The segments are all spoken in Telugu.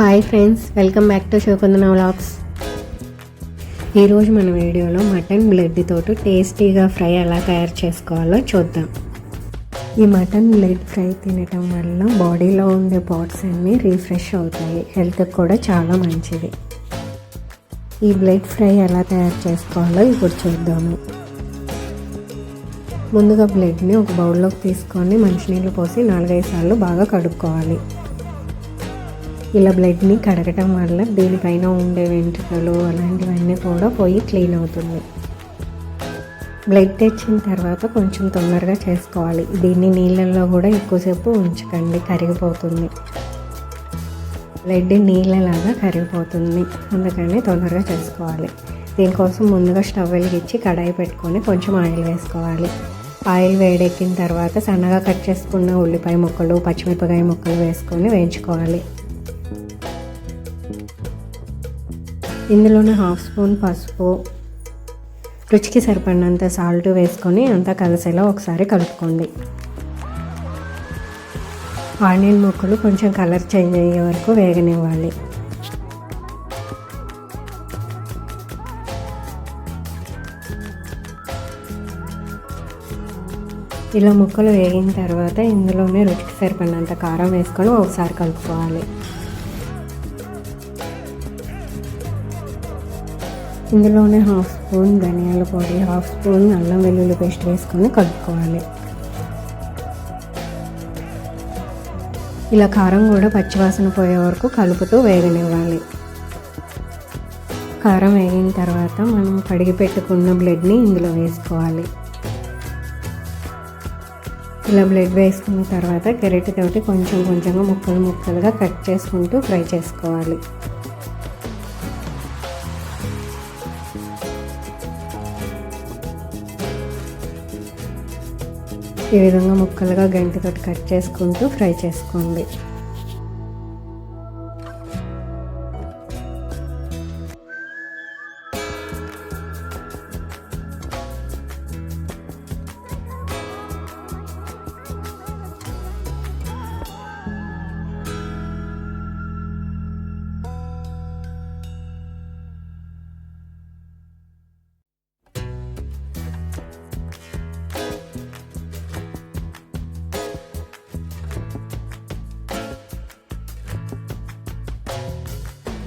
Hi friends welcome back to Sivakundana vlogs ఈరోజు మన వీడియోలో మటన్ బ్లడ్ తోటి టేస్టీగా ఫ్రై ఎలా తయారు చేసుకోవాలో చూద్దాం. ఈ మటన్ బ్లడ్ ఫ్రై తినటం వల్ల బాడీలో ఉండే పార్ట్స్ అన్నీ రీఫ్రెష్ అవుతాయి హెల్త్కి కూడా చాలా మంచిది. ఈ బ్లడ్ ఫ్రై ఎలా తయారు చేసుకోవాలో ఇప్పుడు చూద్దాము. ముందుగా బ్లడ్ని ఒక బౌల్లోకి తీసుకొని మంచినీళ్ళు పోసి నాలుగైదు సార్లు బాగా కడుక్కోవాలి. ఇలా బ్లడ్ని కడగటం వల్ల దీనిపైన ఉండే వెంట్రుకలు అలాంటివన్నీ కూడా పోయి క్లీన్ అవుతుంది. బ్లడ్ తెచ్చిన తర్వాత కొంచెం తొందరగా చేసుకోవాలి. దీన్ని నీళ్ళల్లో కూడా ఎక్కువసేపు ఉంచకండి. కరిగిపోతుంది. బ్లడ్ నీళ్ళలాగా కరిగిపోతుంది. అందుకని తొందరగా చేసుకోవాలి. దీనికోసం ముందుగా స్టవ్ వెలిగించి కడాయి పెట్టుకొని కొంచెం ఆయిల్ వేసుకోవాలి. ఆయిల్ వేడెక్కిన తర్వాత సన్నగా కట్ చేసుకున్న ఉల్లిపాయ ముక్కలు పచ్చిమిరపకాయ ముక్కలు వేసుకొని వేయించుకోవాలి. ఇందులోనే హాఫ్ స్పూన్ పసుపు రుచికి సరిపడినంత సాల్ట్ వేసుకొని అంతా కలిసేలా ఒకసారి కలుపుకోండి. ఆనియన్ ముక్కలు కొంచెం కలర్ చేంజ్ అయ్యే వరకు వేగనివ్వాలి. ఇలా ముక్కలు వేగిన తర్వాత ఇందులోనే రుచికి సరిపడినంత కారం వేసుకొని ఒకసారి కలుపుకోవాలి. ఇందులోనే హాఫ్ స్పూన్ ధనియాల పొడి హాఫ్ స్పూన్ అల్లం వెల్లుల్లి పేస్ట్ వేసుకొని కలుపుకోవాలి. ఇలా కారం కూడా పచ్చివాసన పోయే వరకు కలుపుతూ వేగనివ్వాలి. కారం వేగిన తర్వాత మనం కడిగి పెట్టుకున్న బ్లడ్ని ఇందులో వేసుకోవాలి. ఇలా బ్లడ్ వేసుకున్న తర్వాత తోటి కొంచెం కొంచెంగా ముక్కలు ముక్కలుగా కట్ చేసుకుంటూ ఫ్రై చేసుకోవాలి. ఈ విధంగా ముక్కలుగా గంటితో కట్ చేసుకుంటూ ఫ్రై చేసుకోండి.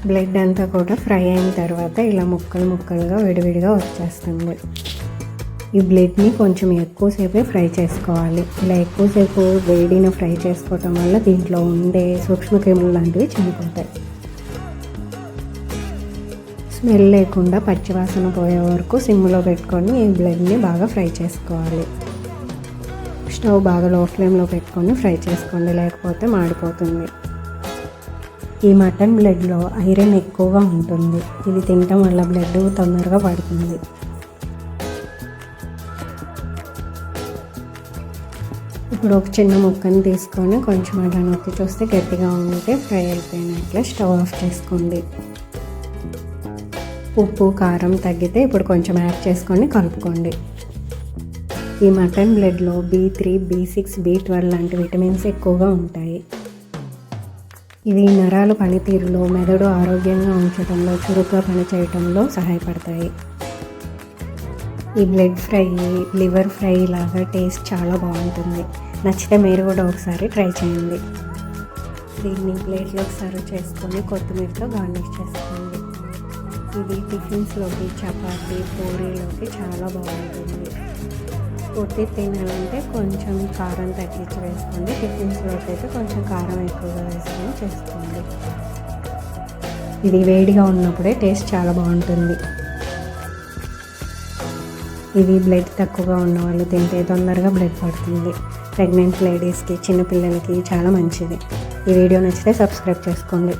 బ్లడ్ అంతా కూడా ఫ్రై అయిన తర్వాత ఇలా ముక్కలు ముక్కలుగా విడివిడిగా వచ్చేస్తుంది. ఈ బ్లడ్ని కొంచెం ఎక్కువసేపే ఫ్రై చేసుకోవాలి. ఇలా ఎక్కువసేపు వేడిని ఫ్రై చేసుకోవటం వల్ల దీంట్లో ఉండే సూక్ష్మక్రిములు లాంటివి చనిపోతాయి. స్మెల్ లేకుండా పచ్చివాసన పోయే వరకు సిమ్లో పెట్టుకొని ఈ బ్లడ్ని బాగా ఫ్రై చేసుకోవాలి. స్టవ్ బాగా లో ఫ్లేమ్లో పెట్టుకొని ఫ్రై చేసుకోండి లేకపోతే మాడిపోతుంది. ఈ మటన్ బ్లడ్లో ఐరన్ ఎక్కువగా ఉంటుంది. ఇది తినటం వల్ల బ్లడ్ తొందరగా పడుతుంది. ఇప్పుడు ఒక చిన్న ముక్కని తీసుకొని కొంచెం అలా నొక్కి చూస్తే గట్టిగా ఉంటే ఫ్రై అయిపోయినట్లే స్టవ్ ఆఫ్ చేసుకోండి. ఉప్పు కారం తగ్గితే ఇప్పుడు కొంచెం యాడ్ చేసుకొని కలుపుకోండి. ఈ మటన్ బ్లడ్లో B three B six B twelve లాంటి విటమిన్స్ ఎక్కువగా ఉంటాయి. ఇవి నరాలు పనితీరులో మెదడు ఆరోగ్యంగా ఉంచడంలో చురుగ్గా పనిచేయటంలో సహాయపడతాయి. ఈ బ్లడ్ ఫ్రై లివర్ ఫ్రై లాగా టేస్ట్ చాలా బాగుంటుంది. నచ్చితే మీరు కూడా ఒకసారి ట్రై చేయండి. దీన్ని ప్లేట్లోకి సర్వ్ చేసుకొని కొత్తిమీరతో గార్నిష్ చేసుకోండి. ఇది టిఫిన్స్లోకి చపాతీ పూరీలోకి చాలా బాగుంటుంది. పొట్టి తినాలంటే కొంచెం కారం తగ్గించి వేసుకోండి. టిఫిన్స్లోకి అయితే కొంచెం కారం ఎక్కువగా వేసుకొని చేసుకోండి. ఇది వేడిగా ఉన్నప్పుడే టేస్ట్ చాలా బాగుంటుంది. ఇది బ్లడ్ తక్కువగా ఉన్న వాళ్ళు తింటే తొందరగా బ్లడ్ పడుతుంది. ప్రెగ్నెంట్ లేడీస్కి చిన్నపిల్లలకి చాలా మంచిది. ఈ వీడియో నచ్చితే సబ్స్క్రైబ్ చేసుకోండి.